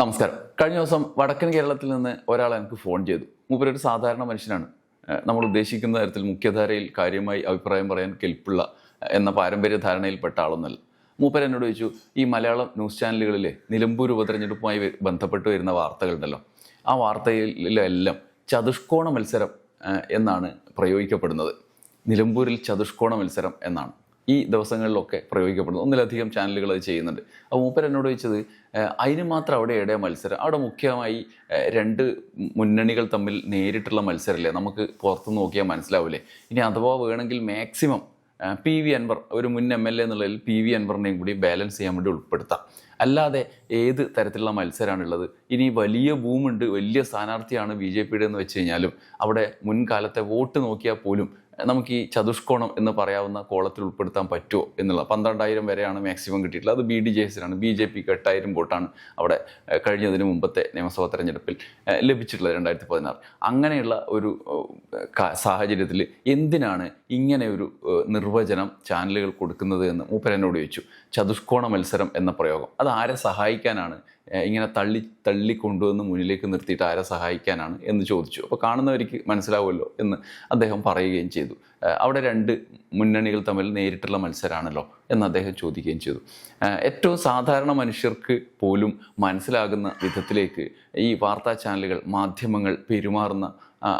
നമസ്കാരം. കഴിഞ്ഞ ദിവസം വടക്കൻ കേരളത്തിൽ നിന്ന് ഒരാൾ എനിക്ക് ഫോൺ ചെയ്തു. മൂപ്പരൊരു സാധാരണ മനുഷ്യനാണ്. നമ്മൾ ഉദ്ദേശിക്കുന്ന തരത്തിൽ മുഖ്യധാരയിൽ കാര്യമായി അഭിപ്രായം പറയാൻ കെൽപ്പുള്ള എന്ന പാരമ്പര്യ ധാരണയിൽപ്പെട്ട ആളൊന്നല്ല. മൂപ്പർ എന്നോട് ചോദിച്ചു ഈ മലയാളം ന്യൂസ് ചാനലുകളിലെ നിലമ്പൂർ ഉപതെരഞ്ഞെടുപ്പുമായി ബന്ധപ്പെട്ട് വരുന്ന വാർത്തകളുണ്ടല്ലോ. ആ വാർത്തയിലെല്ലാം ചതുഷ്കോണ മത്സരം എന്നാണ് പ്രയോഗിക്കപ്പെടുന്നത്. നിലമ്പൂരിൽ ചതുഷ്കോണ മത്സരം എന്നാണ്. ഈ ദിവസങ്ങളിലൊക്കെ പ്രയോഗിക്കപ്പെടുന്നു. ഒന്നിലധികം ചാനലുകൾ അത് ചെയ്യുന്നുണ്ട്. അപ്പോൾ മൂപ്പർ എന്നോട് ചോദിച്ചത് അതിന് മാത്രം അവിടെ എവിടെ മത്സരം? അവിടെ മുഖ്യമായി രണ്ട് മുന്നണികൾ തമ്മിൽ നേരിട്ടുള്ള മത്സരമല്ലേ നമുക്ക് പുറത്ത് നോക്കിയാൽ മനസ്സിലാവില്ലേ ഇനി അഥവാ വേണമെങ്കിൽ മാക്സിമം പി വി അൻവർ ഒരു മുൻ എം എൽ എ എന്നുള്ളതിൽ പി വി അൻവറിനെയും കൂടി ബാലൻസ് ചെയ്യാൻ വേണ്ടി ഉൾപ്പെടുത്താം. അല്ലാതെ ഏത് തരത്തിലുള്ള മത്സരമാണുള്ളത് ഇനി വലിയ ബൂമുണ്ട് വലിയ സ്ഥാനാർത്ഥിയാണ് ബി ജെ പിയുടെ എന്ന് വെച്ച് കഴിഞ്ഞാലും അവിടെ മുൻകാലത്തെ വോട്ട് നോക്കിയാൽ പോലും നമുക്ക് ഈ ചതുഷ്കോണം എന്ന് പറയാവുന്ന കോളത്തിൽ ഉൾപ്പെടുത്താൻ പറ്റുമോ എന്നുള്ള പന്ത്രണ്ടായിരം വരെയാണ് മാക്സിമം കിട്ടിയിട്ടുള്ളത്. അത് ബി ഡി ജെ എസിനാണ് ബി ജെ പിക്ക് എട്ടായിരം വോട്ടാണ് അവിടെ കഴിഞ്ഞതിന് മുമ്പത്തെ നിയമസഭാ തെരഞ്ഞെടുപ്പിൽ ലഭിച്ചിട്ടുള്ളത് രണ്ടായിരത്തി പതിനാറ് അങ്ങനെയുള്ള ഒരു സാഹചര്യത്തിൽ എന്തിനാണ് ഇങ്ങനെ ഒരു നിർവചനം ചാനലുകൾ കൊടുക്കുന്നത് എന്ന് മൂപ്പരനോട് ചോദിച്ചു. ചതുഷ്കോണ മത്സരം എന്ന പ്രയോഗം. അത് ആരെ സഹായിക്കാനാണ് ഇങ്ങനെ തള്ളി തള്ളി കൊണ്ടുവന്ന് മുന്നിലേക്ക് നിർത്തിയിട്ട് ആരെ സഹായിക്കാനാണ് എന്ന് ചോദിച്ചു. അപ്പോൾ കാണുന്നവർക്ക് മനസ്സിലാവുമല്ലോ എന്ന് അദ്ദേഹം പറയുകയും ചെയ്തു. അവിടെ രണ്ട് മുന്നണികൾ തമ്മിൽ നേരിട്ടുള്ള മത്സരമാണല്ലോ എന്ന് അദ്ദേഹം ചോദിക്കുകയും ചെയ്തു. ഏറ്റവും സാധാരണ മനുഷ്യർക്ക് പോലും മനസ്സിലാകുന്ന വിധത്തിലേക്ക് ഈ വാർത്താ ചാനലുകൾ മാധ്യമങ്ങൾ പെരുമാറുന്ന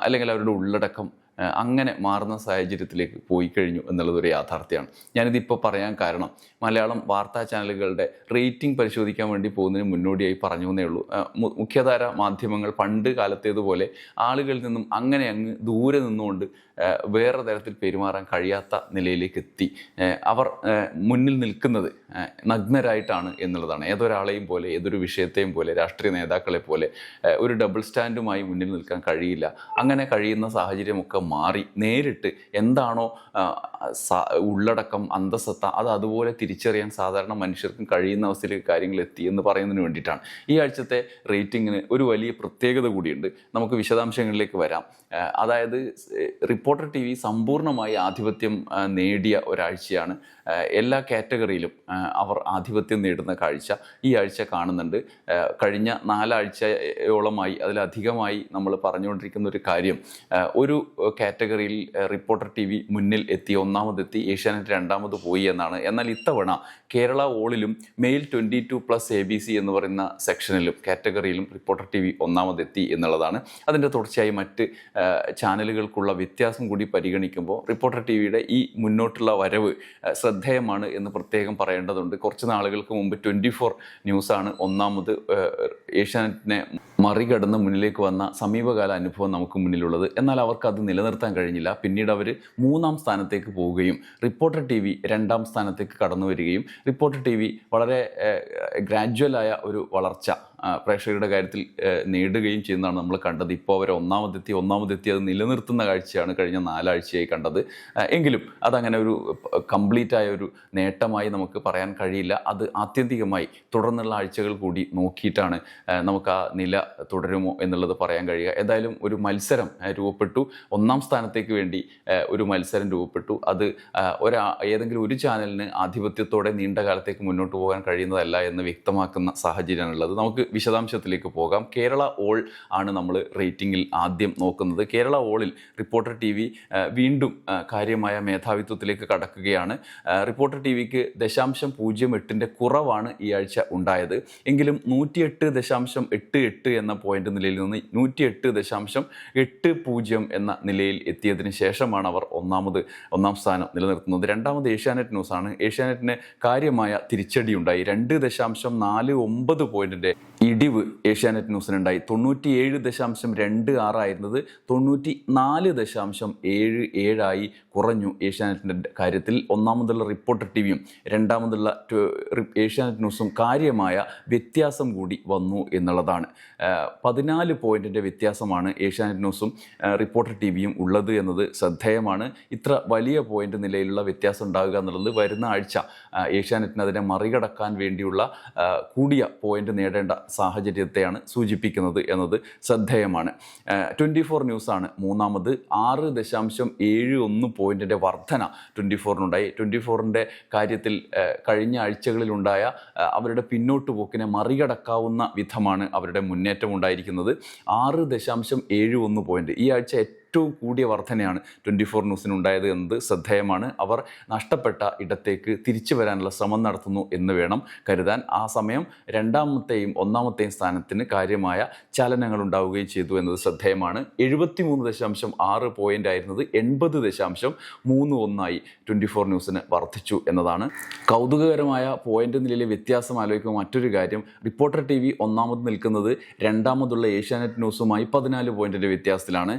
അല്ലെങ്കിൽ അവരുടെ ഉള്ളടക്കം അങ്ങനെ മാറുന്ന സാഹചര്യത്തിലേക്ക് പോയി കഴിഞ്ഞു എന്നുള്ളതൊരു യാഥാർത്ഥ്യമാണ്. ഞാനിതിപ്പോൾ പറയാൻ കാരണം മലയാളം വാർത്താ ചാനലുകളുടെ റേറ്റിംഗ് പരിശോധിക്കാൻ വേണ്ടി പോകുന്നതിന് മുന്നോടിയായി പറഞ്ഞു എന്നേ ഉള്ളൂ. മുഖ്യധാര മാധ്യമങ്ങൾ പണ്ട് കാലത്തേതുപോലെ ആളുകളിൽ നിന്നും അങ്ങനെ അങ്ങ് ദൂരെ നിന്നുകൊണ്ട് വേറെ തരത്തിൽ പെരുമാറാൻ കഴിയാത്ത നിലയിലേക്ക് എത്തി. അവർ മുന്നിൽ നിൽക്കുന്നത് നഗ്നരായിട്ടാണ് എന്നുള്ളതാണ്. ഏതൊരാളെയും പോലെ ഏതൊരു വിഷയത്തെയും പോലെ രാഷ്ട്രീയ നേതാക്കളെ പോലെ ഒരു ഡബിൾ സ്റ്റാൻഡുമായി മുന്നിൽ നിൽക്കാൻ കഴിയില്ല. അങ്ങനെ കഴിയുന്ന സാഹചര്യമൊക്കെ മാറി നേരിട്ട് എന്താണോ ഉള്ളടക്കം അന്തസത്ത അത് അതുപോലെ തിരിച്ചറിയാൻ സാധാരണ മനുഷ്യർക്കും കഴിയുന്ന അവസ്ഥയിലേക്ക് കാര്യങ്ങൾ എത്തി എന്ന് പറയുന്നതിന് വേണ്ടിയിട്ടാണ്. ഈ ആഴ്ചത്തെ റേറ്റിങ്ങിന് ഒരു വലിയ പ്രത്യേകത കൂടിയുണ്ട്. നമുക്ക് വിശദാംശങ്ങളിലേക്ക് വരാം. അതായത് റിപ്പോർട്ടർ ടി വി സമ്പൂർണമായി ആധിപത്യം നേടിയ ഒരാഴ്ചയാണ്. എല്ലാ കാറ്റഗറിയിലും അവർ ആധിപത്യം നേടുന്ന കാഴ്ച ഈ ആഴ്ച കാണുന്നുണ്ട്. കഴിഞ്ഞ നാലാഴ്ചയോളമായി അതിലധികമായി നമ്മൾ പറഞ്ഞുകൊണ്ടിരിക്കുന്ന ഒരു കാര്യം ഒരു കാറ്റഗറിയിൽ റിപ്പോർട്ടർ ടി വി മുന്നിൽ എത്തി ഒന്നാമതെത്തി ഏഷ്യാനെറ്റ് രണ്ടാമത് പോയി എന്നാണ്. എന്നാൽ ഇത്തവണ Kerala ഓളിലും male twenty two plus A B C എന്ന് പറയുന്ന സെക്ഷനിലും കാറ്റഗറിയിലും റിപ്പോർട്ടർ ടി വി ഒന്നാമതെത്തി എന്നുള്ളതാണ്. അതിന്റെ തുടർച്ചയായി മറ്റ് ചാനലുകൾക്കുള്ള വ്യത്യാസം കൂടി പരിഗണിക്കുമ്പോൾ റിപ്പോർട്ടർ ടി വിയുടെ ഈ മുന്നോട്ടുള്ള വരവ് ശ്രദ്ധേയമാണ് എന്ന് പ്രത്യേകം പറയേണ്ടതുണ്ട്. കുറച്ച് നാളുകൾക്ക് മുമ്പ് ട്വന്റി ഫോർ ന്യൂസാണ് ഒന്നാമത് ഏഷ്യാനെറ്റിനെ മറികടന്ന് മുന്നിലേക്ക് വന്ന സമീപകാല അനുഭവം നമുക്ക് മുന്നിലുള്ളത്. എന്നാൽ അവർക്ക് അത് നിലനിർത്താൻ കഴിഞ്ഞില്ല. പിന്നീട് അവർ മൂന്നാം സ്ഥാനത്തേക്ക് പോവുകയും റിപ്പോർട്ടർ ടി വി രണ്ടാം സ്ഥാനത്തേക്ക് കടന്നു വരികയും റിപ്പോർട്ടർ ടി വി വളരെ ഗ്രാജുവലായ ഒരു വളർച്ച പ്രേക്ഷകരുടെ കാര്യത്തിൽ നേടുകയും ചെയ്യുന്നതാണ് നമ്മൾ കണ്ടത്. ഇപ്പോൾ അവർ ഒന്നാമതെത്തി ഒന്നാമതെത്തി അത് നിലനിർത്തുന്ന കാഴ്ചയാണ് കഴിഞ്ഞ നാലാഴ്ചയായി കണ്ടത്. എങ്കിലും അതങ്ങനെ ഒരു കംപ്ലീറ്റ് ആയ ഒരു നേട്ടമായി നമുക്ക് പറയാൻ കഴിയില്ല. അത് ആത്യന്തികമായി തുടർന്നുള്ള ആഴ്ചകൾ കൂടി നോക്കിയിട്ടാണ് നമുക്ക് ആ നില തുടരുമോ എന്നുള്ളത് പറയാൻ കഴിയുക. ഏതായാലും ഒരു മത്സരം രൂപപ്പെട്ടു. ഒന്നാം സ്ഥാനത്തേക്ക് വേണ്ടി ഒരു മത്സരം രൂപപ്പെട്ടു. അത് ഒരാ ഏതെങ്കിലും ഒരു ചാനലിന് ആധിപത്യത്തോടെ നീണ്ട കാലത്തേക്ക് മുന്നോട്ട് പോകാൻ കഴിയുന്നതല്ല എന്ന് വ്യക്തമാക്കുന്ന സാഹചര്യമാണുള്ളത്. നമുക്ക് വിശദാംശത്തിലേക്ക് പോകാം. കേരള ഓൾ ആണ് നമ്മൾ റേറ്റിംഗിൽ ആദ്യം നോക്കുന്നത്. കേരള ഓളിൽ റിപ്പോർട്ടർ ടി വി വീണ്ടും കാര്യമായ മേധാവിത്വത്തിലേക്ക് കടക്കുകയാണ്. റിപ്പോർട്ടർ ടി വിക്ക് ദശാംശം പൂജ്യം എട്ടിന്റെ കുറവാണ് ഈ ആഴ്ച ഉണ്ടായത്. എങ്കിലും നൂറ്റിയെട്ട് ദശാംശം എട്ട് എട്ട് എന്ന പോയിന്റ് നിലയിൽ നിന്ന് നൂറ്റിയെട്ട് ദശാംശം എട്ട് പൂജ്യം എന്ന നിലയിൽ എത്തിയതിന് ശേഷമാണ് അവർ ഒന്നാമത് ഒന്നാം സ്ഥാനം നിലനിർത്തുന്നത്. രണ്ടാമത് ഏഷ്യാനെറ്റ് ന്യൂസാണ്. ഏഷ്യാനെറ്റിന് കാര്യമായ തിരിച്ചടിയുണ്ടായി. രണ്ട് ദശാംശം നാല് ഒമ്പത് പോയിന്റിന്റെ ഇടിവ് ഏഷ്യാനെറ്റ് ന്യൂസിനുണ്ടായി. തൊണ്ണൂറ്റിയേഴ് ദശാംശം രണ്ട് ആറായിരുന്നത് തൊണ്ണൂറ്റി നാല് ദശാംശം ഏഴ് ഏഴായി കുറഞ്ഞു ഏഷ്യാനെറ്റിന്റെ കാര്യത്തിൽ. ഒന്നാമതുള്ള റിപ്പോർട്ടർ ടി വിയും രണ്ടാമതുള്ള ഏഷ്യാനെറ്റ് ന്യൂസും കാര്യമായ വ്യത്യാസം കൂടി വന്നു എന്നുള്ളതാണ്. പതിനാല് പോയിന്റിന്റെ വ്യത്യാസമാണ് ഏഷ്യാനെറ്റ് ന്യൂസും റിപ്പോർട്ടർ ടി വിയും ഉള്ളത് എന്നത് ശ്രദ്ധേയമാണ്. ഇത്ര വലിയ പോയിന്റ് നിലയിലുള്ള വ്യത്യാസം ഉണ്ടാകുക എന്നുള്ളത് വരുന്ന ആഴ്ച ഏഷ്യാനെറ്റിന് അതിനെ മറികടക്കാൻ വേണ്ടിയുള്ള കൂടിയ പോയിന്റ് നേടേണ്ട സാഹചര്യത്തെയാണ് സൂചിപ്പിക്കുന്നത് എന്നത് ശ്രദ്ധേയമാണ്. ട്വന്റി ഫോർ ന്യൂസാണ് മൂന്നാമത് ആറ് ദശാംശം ഏഴ് ഒന്ന് പോയിന്റിന്റെ വർധന ട്വന്റി ഫോറിനുണ്ടായി. ട്വന്റി ഫോറിന്റെ കാര്യത്തിൽ കഴിഞ്ഞ ആഴ്ചകളിലുണ്ടായ അവരുടെ പിന്നോട്ട് പോക്കിനെ മറികടക്കാവുന്ന വിധമാണ് അവരുടെ മുന്നേറ്റം ഉണ്ടായിരിക്കുന്നത് ആറ് ദശാംശം ഏഴ് ഒന്ന് പോയിന്റ് ഈ ആഴ്ച ഏറ്റവും കൂടിയ വർധനയാണ് ട്വന്റി ഫോർ ന്യൂസിനുണ്ടായത് എന്നത് ശ്രദ്ധേയമാണ്. അവർ നഷ്ടപ്പെട്ട ഇടത്തേക്ക് തിരിച്ചു വരാനുള്ള ശ്രമം നടത്തുന്നു എന്ന് വേണം കരുതാൻ. ആ സമയം രണ്ടാമത്തെയും ഒന്നാമത്തെയും സ്ഥാനത്തിന് കാര്യമായ ചലനങ്ങൾ ഉണ്ടാവുകയും ചെയ്തു എന്നത് ശ്രദ്ധേയമാണ്. എഴുപത്തി മൂന്ന് ദശാംശം ആറ് പോയിന്റ് ആയിരുന്നത് എൺപത് ദശാംശം മൂന്ന് ഒന്നായി ട്വന്റി ഫോർ ന്യൂസിന് വർദ്ധിച്ചു എന്നതാണ്. കൗതുകകരമായ പോയിന്റ് നിലയിലെ വ്യത്യാസം ആലോചിക്കുന്ന മറ്റൊരു കാര്യം. റിപ്പോർട്ടർ ടി വി ഒന്നാമത് നിൽക്കുന്നത് രണ്ടാമതുള്ള ഏഷ്യാനെറ്റ് ന്യൂസുമായി പതിനാല് പോയിന്റിന്റെ വ്യത്യാസത്തിലാണ്.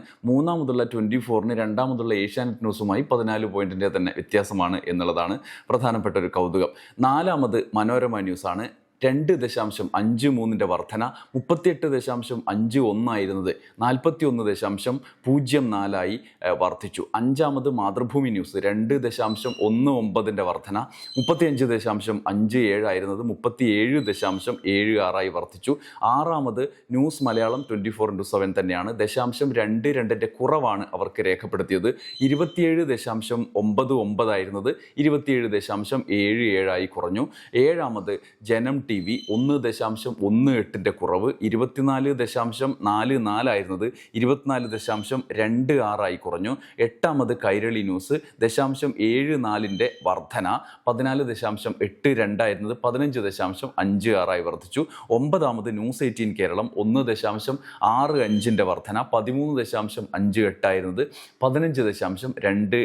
മൂന്നാമതുള്ള ട്വന്റി ഫോറിന് രണ്ടാമതുള്ള ഏഷ്യാനെറ്റ് ന്യൂസുമായി പതിനാല് പോയിന്റിന്റെ തന്നെ വ്യത്യാസമാണ് എന്നുള്ളതാണ് പ്രധാനപ്പെട്ട ഒരു കൗതുകം. നാലാമത് മനോരമ ന്യൂസാണ്. രണ്ട് ദശാംശം അഞ്ച് മൂന്നിന്റെ വർധന മുപ്പത്തിയെട്ട് ദശാംശം അഞ്ച് ഒന്നായിരുന്നത് നാൽപ്പത്തി ഒന്ന് ദശാംശം പൂജ്യം നാലായി വർദ്ധിച്ചു. അഞ്ചാമത് മാതൃഭൂമി ന്യൂസ് രണ്ട് ദശാംശം ഒന്ന് ഒമ്പതിന്റെ വർധന മുപ്പത്തിയഞ്ച് ദശാംശം അഞ്ച് ഏഴായിരുന്നത് മുപ്പത്തിയേഴ് ദശാംശം ഏഴ് ആറായി വർദ്ധിച്ചു. ആറാമത് news Malayalam twenty four into seven തന്നെയാണ്. ദശാംശം രണ്ട് രണ്ടിന്റെ കുറവാണ് അവർക്ക് രേഖപ്പെടുത്തിയത്. ഇരുപത്തിയേഴ് ദശാംശം ഒമ്പത് ഒമ്പതായിരുന്നത് ഇരുപത്തിയേഴ് ദശാംശം ഏഴ് ഏഴായി കുറഞ്ഞു. ഏഴാമത് ജനം ടി വി ഒന്ന് ദശാംശം ഒന്ന് എട്ടിന്റെ കുറവ് ഇരുപത്തിനാല് ദശാംശം നാല് നാലായിരുന്നത് ഇരുപത്തിനാല് ദശാംശം രണ്ട് ആറായി കുറഞ്ഞു. എട്ടാമത് കൈരളി ന്യൂസ് ദശാംശം ഏഴ് നാലിന്റെ വർധന പതിനാല് ദശാംശം എട്ട് രണ്ടായിരുന്നത് പതിനഞ്ച് ദശാംശം അഞ്ച് ആറായി വർദ്ധിച്ചു. ഒമ്പതാമത് ന്യൂസ് എയ്റ്റീൻ കേരളം ഒന്ന് ദശാംശം ആറ് അഞ്ചിന്റെ വർധന പതിമൂന്ന് ദശാംശം അഞ്ച് എട്ടായിരുന്നത് പതിനഞ്ച് ദശാംശം രണ്ട്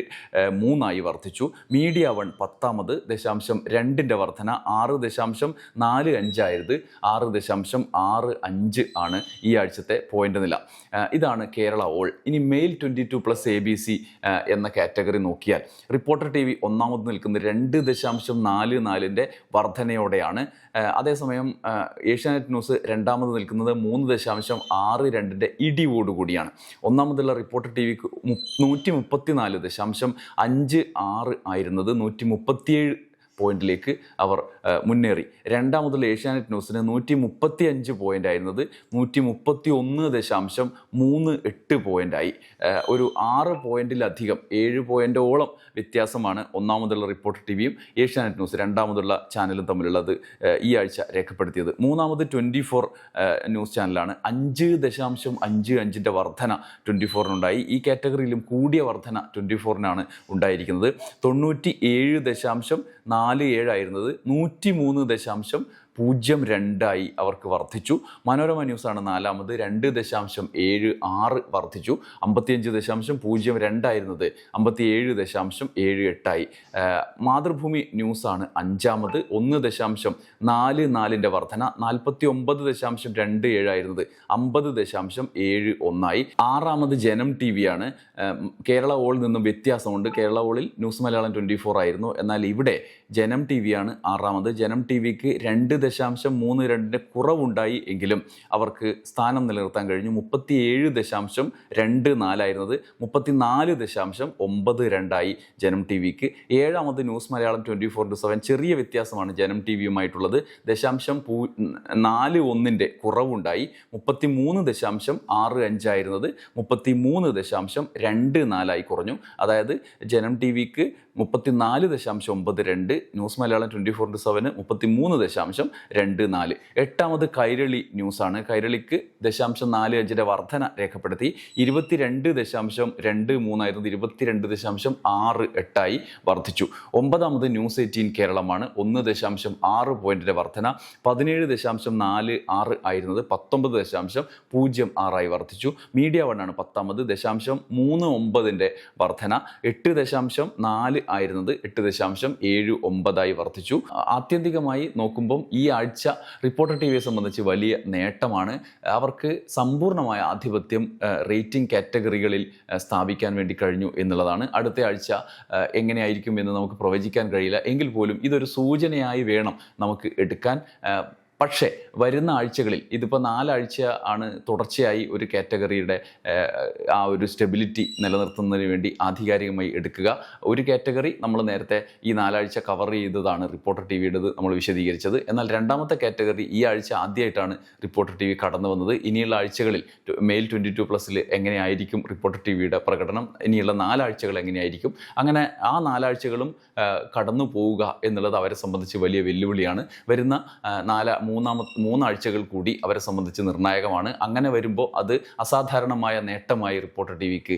മൂന്നായി വർദ്ധിച്ചു. മീഡിയ വൺ പത്താമത് ദശാംശം രണ്ടിന്റെ വർധന ആറ് ദശാംശം നാല് അഞ്ചായത് ആറ് ദശാംശം ആറ് അഞ്ച് ആണ് ഈ ആഴ്ചത്തെ പോയിന്റ് നില. ഇതാണ് കേരള ഓൾ ഇനി male twenty two plus A B C എന്ന കാറ്റഗറി നോക്കിയാൽ റിപ്പോർട്ടർ ടി വി ഒന്നാമത് നിൽക്കുന്നത് രണ്ട് ദശാംശം നാല് നാലിന്റെ വർധനയോടെയാണ്. അതേസമയം ഏഷ്യാനെറ്റ് ന്യൂസ് രണ്ടാമത് നിൽക്കുന്നത് മൂന്ന് ദശാംശം ആറ് രണ്ടിന്റെ ഇടിവോടുകൂടിയാണ് ഒന്നാമതുള്ള റിപ്പോർട്ടർ ടി വിക്ക് നൂറ്റി മുപ്പത്തി നാല് ദശാംശം അഞ്ച് ആറ് ആയിരുന്നത് നൂറ്റി മുപ്പത്തിയേഴ് പോയിന്റിലേക്ക് അവർ മുന്നേറി. രണ്ടാമതുള്ള ഏഷ്യാനെറ്റ് ന്യൂസിന് നൂറ്റി മുപ്പത്തി അഞ്ച് പോയിന്റ് ആയിരുന്നത് നൂറ്റി മുപ്പത്തി ഒന്ന് ദശാംശം മൂന്ന് എട്ട് പോയിന്റായി ഒരു ആറ് പോയിന്റിലധികം ഏഴ് പോയിന്റോളം വ്യത്യാസമാണ് ഒന്നാമതുള്ള റിപ്പോർട്ടർ ടി വിയും ഏഷ്യാനെറ്റ് ന്യൂസ് രണ്ടാമതുള്ള ചാനലും തമ്മിലുള്ളത് ഈ ആഴ്ച രേഖപ്പെടുത്തിയത്. മൂന്നാമത് ട്വന്റി ഫോർ ന്യൂസ് ചാനലാണ്. അഞ്ച് ദശാംശം അഞ്ച് അഞ്ചിന്റെ വർധന ട്വന്റി ഫോറിനുണ്ടായി. ഈ കാറ്റഗറിയിലും കൂടിയ വർധന ട്വന്റി ഫോറിനാണ് ഉണ്ടായിരിക്കുന്നത്. തൊണ്ണൂറ്റി ഏഴ് ദശാംശം നാല് ഏഴായിരുന്നത് നൂറ്റി മൂന്ന് ദശാംശം പൂജ്യം രണ്ടായി അവർക്ക് വർദ്ധിച്ചു. മനോരമ ന്യൂസാണ് നാലാമത്. രണ്ട് ദശാംശം ഏഴ് ആറ് വർദ്ധിച്ചു. അമ്പത്തിയഞ്ച് ദശാംശം പൂജ്യം രണ്ടായിരുന്നത്. അമ്പത്തിയേഴ് ദശാംശം ഏഴ് എട്ടായി. മാതൃഭൂമി ന്യൂസാണ് അഞ്ചാമത്. ഒന്ന് ദശാംശം നാല് നാലിന്റെ വർധന. നാൽപ്പത്തി ഒമ്പത് ദശാംശം രണ്ട് ഏഴായിരുന്നത്. അമ്പത് ദശാംശം ഏഴ് ഒന്നായി. ആറാമത് ജനം ടി ആണ് കേരള ഓളിൽ നിന്നും വ്യത്യാസമുണ്ട്. കേരള ഓളിൽ ന്യൂസ് മലയാളം ട്വന്റി ഫോർ ആയിരുന്നു. എന്നാൽ ഇവിടെ ജനം ടി ആണ് ആറാമത്. ജനം ടി വിക്ക് രണ്ട് ദശാംശം മൂന്ന് രണ്ടിന് കുറവുണ്ടായി എങ്കിലും അവർക്ക് സ്ഥാനം നിലനിർത്താൻ കഴിഞ്ഞു. മുപ്പത്തിയേഴ് ദശാംശം രണ്ട് നാലായിരുന്നത് മുപ്പത്തിനാല് ദശാംശം ഒമ്പത് രണ്ടായി ജനം ടി വിക്ക് ഏഴാമത് news Malayalam twenty four to seven ചെറിയ വ്യത്യാസമാണ് ജനം ടി വിയുമായിട്ടുള്ളത് ദശാംശം പൂ നാല് ഒന്നിന്റെ കുറവുണ്ടായി. മുപ്പത്തി മൂന്ന് ദശാംശം ആറ് അഞ്ചായിരുന്നത് മുപ്പത്തി മൂന്ന് ദശാംശം രണ്ട് നാലായി കുറഞ്ഞു. അതായത് ജനം ടി വിക്ക് മുപ്പത്തിനാല് ദശാംശം ഒമ്പത് രണ്ട് news Malayalam twenty four into seven മുപ്പത്തി മൂന്ന് ദശാംശം രണ്ട് നാല്. എട്ടാമത് കൈരളി ന്യൂസാണ്. കൈരളിക്ക് ദശാംശം നാല് അഞ്ചിന്റെ വർധന രേഖപ്പെടുത്തി. ഇരുപത്തിരണ്ട് ദശാംശം രണ്ട് മൂന്നായിരുന്നത് ഇരുപത്തിരണ്ട് ദശാംശം ആറ് എട്ടായി വർദ്ധിച്ചു. ഒമ്പതാമത് ന്യൂസ് എയ്റ്റീൻ കേരളമാണ്. ഒന്ന് ദശാംശം ആറ് പോയിന്റിന്റെ വർധന. പതിനേഴ് ദശാംശം നാല് ആറ് ആയിരുന്നത് പത്തൊമ്പത് ദശാംശം പൂജ്യം ആറായി വർദ്ധിച്ചു. മീഡിയ വണ്ണാണ് പത്താമത് ദശാംശം മൂന്ന് ഒമ്പതിന്റെ വർധന. എട്ട് ദശാംശം നാല് ആയിരുന്നത് എട്ട് ദശാംശം ഏഴ് ഒമ്പതായി വർദ്ധിച്ചു. ആത്യന്തികമായി നോക്കുമ്പം ഈ ആഴ്ച റിപ്പോർട്ടർ ടി വിയെ സംബന്ധിച്ച് വലിയ നേട്ടമാണ്. അവർക്ക് സമ്പൂർണമായ ആധിപത്യം റേറ്റിംഗ് കാറ്റഗറികളിൽ സ്ഥാപിക്കാൻ വേണ്ടി കഴിഞ്ഞു എന്നുള്ളതാണ്. അടുത്ത ആഴ്ച എങ്ങനെയായിരിക്കും എന്ന് നമുക്ക് പ്രവചിക്കാൻ കഴിയില്ല. എങ്കിൽ പോലും ഇതൊരു സൂചനയായി വേണം നമുക്ക് എടുക്കാൻ. പക്ഷേ വരുന്ന ആഴ്ചകളിൽ ഇതിപ്പോൾ നാലാഴ്ച ആണ് തുടർച്ചയായി ഒരു കാറ്റഗറിയുടെ ആ ഒരു സ്റ്റെബിലിറ്റി നിലനിർത്തുന്നതിന് വേണ്ടി ആധികാരികമായി എടുക്കുക. ഒരു കാറ്റഗറി നമ്മൾ നേരത്തെ ഈ നാലാഴ്ച കവർ ചെയ്തതാണ് റിപ്പോർട്ടർ ടി വിയുടേത് നമ്മൾ വിശദീകരിച്ചത്. എന്നാൽ രണ്ടാമത്തെ കാറ്റഗറി ഈ ആഴ്ച ആദ്യമായിട്ടാണ് റിപ്പോർട്ടർ ടി വി കടന്നു വന്നത്. ഇനിയുള്ള ആഴ്ചകളിൽ മെയിൽ ട്വന്റി ടു പ്ലസ്സിൽ എങ്ങനെയായിരിക്കും റിപ്പോർട്ടർ ടി വിയുടെ പ്രകടനം? ഇനിയുള്ള നാലാഴ്ചകൾ എങ്ങനെയായിരിക്കും? അങ്ങനെ ആ നാലാഴ്ചകളും കടന്നു പോവുക എന്നുള്ളത് അവരെ സംബന്ധിച്ച് വലിയ വെല്ലുവിളിയാണ്. വരുന്ന നാല മൂന്നാമത്തെ മൂന്നാഴ്ചകൾ കൂടി അവരെ സംബന്ധിച്ച് നിർണായകമാണ്. അങ്ങനെ വരുമ്പോൾ അത് അസാധാരണമായ നേട്ടമായി റിപ്പോർട്ടർ ടി വിക്ക്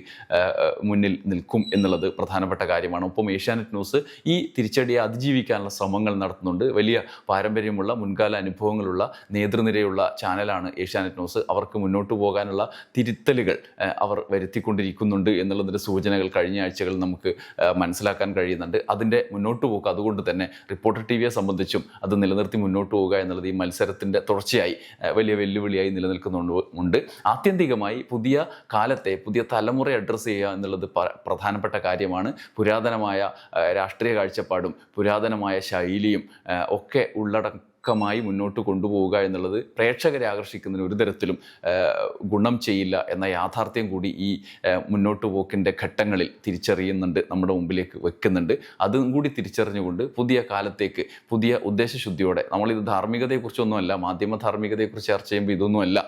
മുന്നിൽ നിൽക്കും എന്നുള്ളത് പ്രധാനപ്പെട്ട കാര്യമാണ്. ഒപ്പം ഏഷ്യാനെറ്റ് ന്യൂസ് ഈ തിരിച്ചടിയെ അതിജീവിക്കാനുള്ള ശ്രമങ്ങൾ നടത്തുന്നുണ്ട്. വലിയ പാരമ്പര്യമുള്ള മുൻകാല അനുഭവങ്ങളുള്ള നേതൃനിരയുള്ള ചാനലാണ് ഏഷ്യാനെറ്റ് ന്യൂസ്. അവർക്ക് മുന്നോട്ട് പോകാനുള്ള തിരുത്തലുകൾ അവർ വരുത്തിക്കൊണ്ടിരിക്കുന്നുണ്ട് എന്നുള്ളതിന്റെ സൂചനകൾ കഴിഞ്ഞ ആഴ്ചകൾ നമുക്ക് മനസ്സിലാക്കാൻ കഴിയുന്നുണ്ട്. അതിന്റെ മുന്നോട്ട് പോക്ക് അതുകൊണ്ട് തന്നെ റിപ്പോർട്ടർ ടി വിയെ സംബന്ധിച്ചും അത് നിലനിർത്തി മുന്നോട്ട് പോവുക എന്നുള്ളത് ഈ മത്സരത്തിന്റെ തുടർച്ചയായി വലിയ വെല്ലുവിളിയായി നിലനിൽക്കുന്നുണ്ട് ഉണ്ട്. ആത്യന്തികമായി പുതിയ കാലത്തെ പുതിയ തലമുറയെ അഡ്രസ്സ് ചെയ്യുക എന്നുള്ളത് പ്രധാനപ്പെട്ട കാര്യമാണ്. പുരാതനമായ രാഷ്ട്രീയ കാഴ്ചപ്പാടും പുരാതനമായ ശൈലിയും ഒക്കെ ഒക്കെ ഉള്ളടക്കമായി മുന്നോട്ട് കൊണ്ടുപോവുക എന്നുള്ളത് പ്രേക്ഷകരെ ആകർഷിക്കുന്നതിന് ഒരു തരത്തിലും ഗുണം ചെയ്യില്ല എന്ന യാഥാർത്ഥ്യം കൂടി ഈ മുന്നോട്ട് പോക്കിന്റെ ഘട്ടങ്ങളിൽ തിരിച്ചറിയുന്നുണ്ട് നമ്മുടെ മുമ്പിലേക്ക് വെക്കുന്നുണ്ട്. അതും കൂടി തിരിച്ചറിഞ്ഞുകൊണ്ട് പുതിയ കാലത്തേക്ക് പുതിയ ഉദ്ദേശശുദ്ധിയോടെ നമ്മളിത് ധാർമ്മികതയെക്കുറിച്ചൊന്നുമല്ല മാധ്യമ ധാർമ്മികതയെക്കുറിച്ച് ചർച്ച ചെയ്യുമ്പോൾ ഇതൊന്നുമല്ല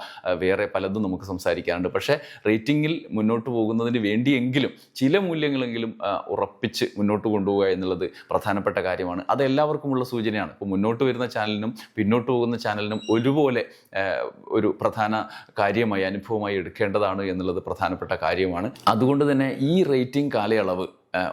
വേറെ പലതും നമുക്ക് സംസാരിക്കാറുണ്ട് പക്ഷേ റേറ്റിങ്ങിൽ മുന്നോട്ട് പോകുന്നതിന് വേണ്ടിയെങ്കിലും ചില മൂല്യങ്ങളെങ്കിലും ഉറപ്പിച്ച് മുന്നോട്ട് കൊണ്ടുപോകുക എന്നുള്ളത് പ്രധാനപ്പെട്ട കാര്യമാണ്. അത് എല്ലാവർക്കുമുള്ള സൂചനയാണ്. ഇപ്പോൾ മുന്നോട്ട് വരുന്ന ചാനലിനും പിന്നോട്ട് പോകുന്ന ചാനലിനും ഒരുപോലെ ഒരു പ്രധാന കാര്യമായി അനുഭവമായി എടുക്കേണ്ടതാണ് എന്നുള്ളത് പ്രധാനപ്പെട്ട കാര്യമാണ്. അതുകൊണ്ട് തന്നെ ഈ റേറ്റിംഗ് കാലയളവ്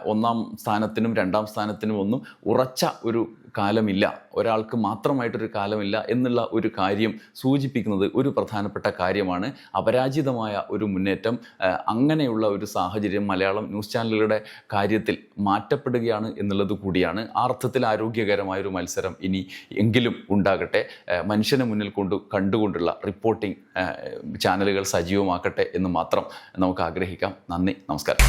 ഒന്നാം സ്ഥാനത്തിനും രണ്ടാം സ്ഥാനത്തിനും ഒന്നും ഉറച്ച ഒരു കാലമില്ല. ഒരാൾക്ക് മാത്രമായിട്ടൊരു കാലമില്ല എന്നുള്ള ഒരു കാര്യം സൂചിപ്പിക്കുന്നത് ഒരു പ്രധാനപ്പെട്ട കാര്യമാണ്. അപരാജിതമായ ഒരു മുന്നേറ്റം അങ്ങനെയുള്ള ഒരു സാഹചര്യം മലയാളം ന്യൂസ് ചാനലുകളുടെ കാര്യത്തിൽ മാറ്റപ്പെടുകയാണ് എന്നുള്ളത് കൂടിയാണ്. ആ അർത്ഥത്തിൽ ആരോഗ്യകരമായൊരു മത്സരം ഇനി എങ്കിലും ഉണ്ടാകട്ടെ. മനുഷ്യനെ മുന്നിൽ കൊണ്ട് കണ്ടുകൊണ്ടുള്ള റിപ്പോർട്ടിംഗ് ചാനലുകൾ സജീവമാക്കട്ടെ എന്ന് മാത്രം നമുക്ക് ആഗ്രഹിക്കാം. നന്ദി നമസ്കാരം.